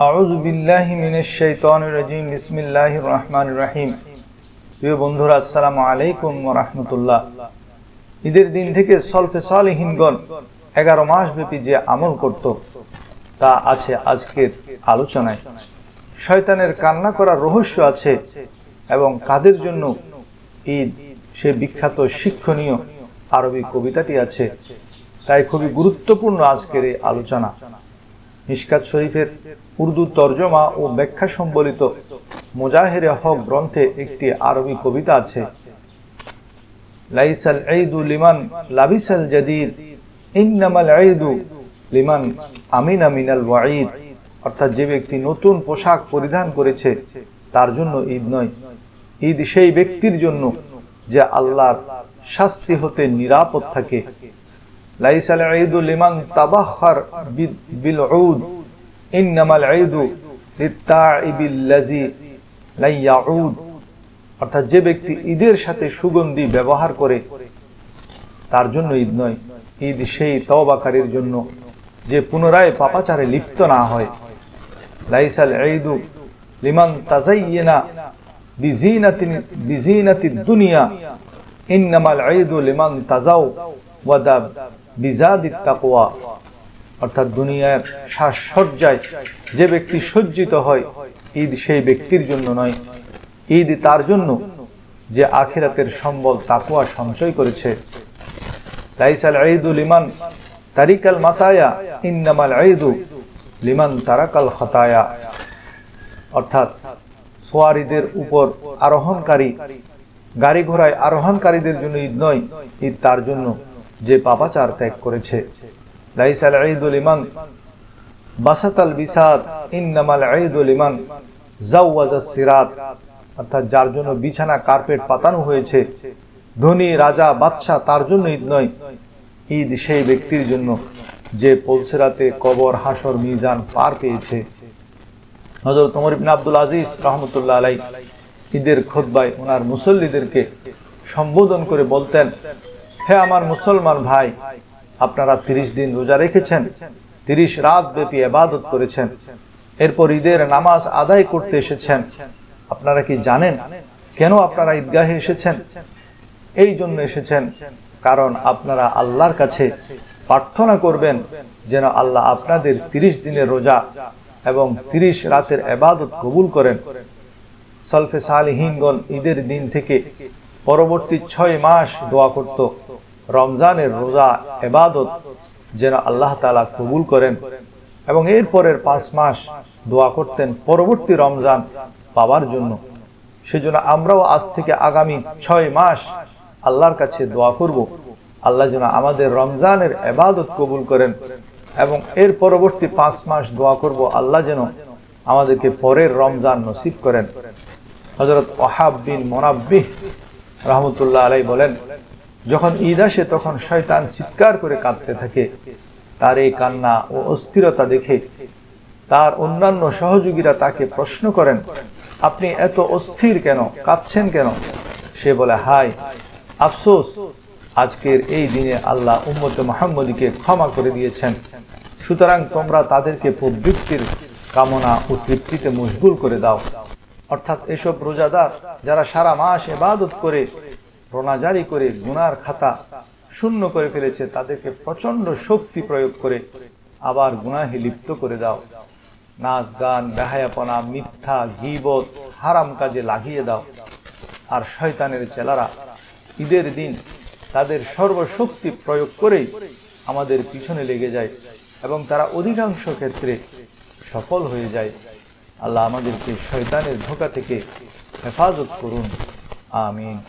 আউযু বিল্লাহি মিনাশ শাইতানির বিসমিল্লাহির রহমানির রহিম। প্রিয় বন্ধুরা, আসসালামু আলাইকুম ওয়া রাহমাতুল্লাহ। ঈদের দিন থেকে সলফে সালিহিনগণ এগারো মাস ব্যাপী যে আমল করত, তা আছে আজকের আলোচনায়। শয়তানের কান্না করার রহস্য আছে এবং কাদের জন্য ঈদ, সে বিখ্যাত শিক্ষণীয় আরবি কবিতাটি আছে। তাই খুবই গুরুত্বপূর্ণ আজকের এই আলোচনা। মিশকাত শরীফের উর্দু তর্জমা ও ব্যাখ্যা সম্বলিত মুজাহিরে হক গ্রন্থে একটি আরবি কবিতা আছে। লাইসাল লিমান লাবিসাল ইন্নামাল লিমান ওয়াঈদ। অর্থাৎ যে ব্যক্তি নতুন পোশাক পরিধান করেছে, তার জন্য ঈদ নয়। ঈদ সেই ব্যক্তির জন্য যে আল্লাহর শাস্তি হতে নিরাপদ থাকে। লাইসাল ঈদু লিমান তাবাখার বিল উদ ইন্নামাল ঈদু লিত্তাইবিল্লাযী লা ইয়াউদ। অর্থাৎ যে ব্যক্তি ঈদের সাথে সুগন্ধি ব্যবহার করে, তার জন্য ঈদ নয়। ঈদ সেই তওবাকারীর জন্য যে পুনরায় পাপাচারে লিপ্ত না হয়। লাইসাল বিজিনাতিদ দুনিয়া। ইন্নামাল ঈদু লিমান ওয়াদা অর্থাৎ দুনিয়ার সাজসজ্জায় যে ব্যক্তি সজ্জিত হয়, ঈদ সেই ব্যক্তির জন্য নয়। ঈদ তার জন্য যে আখিরাতের সম্বল তাকুয়া সঞ্চয় করেছে। লাইসাল লিমান তারিকাল মাতায়া, ইন্নামাল ঈদু লিমান তারাকাল খতায়া। অর্থাৎ সোয়ারিদের উপর আরোহণকারী গাড়ি ঘোড়ায় আরোহণকারীদের জন্য ঈদ নয়, ঈদ তার জন্য। যে পাপাচার ত্যাগ করেছে। অর্থাৎ যার জন্য বিছানা, কার্পেট পাতানো হয়েছে। ধনী রাজা বাদশা তার জন্য ঈদ নয়। ঈদ সেই ব্যক্তির জন্য যে পলসেরাতে কবর, হাসর, মিজান পার পেয়েছে। হজরত ওমর ইবনে আব্দুল আজিজ রহমতুল্লাহ আলাই ঈদের খোদবায় ওনার মুসল্লিদেরকে সম্বোধন করে বলতেন হে আমার মুসলমান ভাই, আপনারা তিরিশ দিন রোজা রেখেছেন, তিরিশ রাত ব্যাপী এবাদত করেছেন, এরপর ঈদের নামাজ আদায় করতে এসেছেন। আপনারা কি জানেন কেন আপনারা ঈদগাহে এসেছেন? এই জন্য এসেছেন কারণ আপনারা আল্লাহর কাছে প্রার্থনা করবেন যেন আল্লাহ আপনাদের তিরিশ দিনের রোজা এবং তিরিশ রাতের এবাদত কবুল করেন। সলফে সালিহীনগণ ঈদের দিন থেকে পরবর্তী ছয় মাস দোয়া করত। রমজানের রোজা, এবাদত যেন আল্লাহ তালা কবুল করেন এবং এর পরের পাঁচ মাস দোয়া করতেন পরবর্তী রমজান পাওয়ার জন্য। সেজন্য আমরাও আজ থেকে আগামী ছয় মাস আল্লাহর কাছে দোয়া করব। আল্লাহ যেন আমাদের রমজানের এবাদত কবুল করেন এবং এর পরবর্তী পাঁচ মাস দোয়া করব। আল্লাহ যেন আমাদেরকে পরের রমজান নসিব করেন। হজরত ওহাব বিন মোনাব্বিহ রহমতুল্লাহ আলাই বলেন যখন ঈদ আসে, তখন শয়তান চিৎকার করে কাঁদতে থাকে। তার এই কান্না ও অস্থিরতা দেখে তার অন্যান্য সহযোগীরা তাকে প্রশ্ন করেন, আপনি এত অস্থির কেন? কাঁদছেন কেন? সে বলে হাই আফসোস, আজকের এই দিনে আল্লাহ উম্মত মোহাম্মদীকে ক্ষমা করে দিয়েছেন। সুতরাং তোমরা তাদেরকে প্রবৃত্তির কামনা ও তৃপ্তিতে মশগুল করে দাও। অর্থাৎ এসব রোজাদার যারা সারা মাস এবাদত করে রোনাজারি করে গুনার খাতা শূন্য করে ফেলেছে, তাদেরকে প্রচণ্ড শক্তি প্রয়োগ করে আবার গুনাহে লিপ্ত করে দাও। নাচ গান, বেহায়াপনা, মিথ্যা, গিবত, হারাম কাজে লাগিয়ে দাও। আর শয়তানের চেলারা, ঈদের দিন তাদের সর্বশক্তি প্রয়োগ করেই আমাদের পিছনে লেগে যায় এবং তারা অধিকাংশ ক্ষেত্রে সফল হয়ে যায়। আল্লাহ আমাদেরকে শয়তানের ধোকা থেকে হেফাজত করুন। আমিন।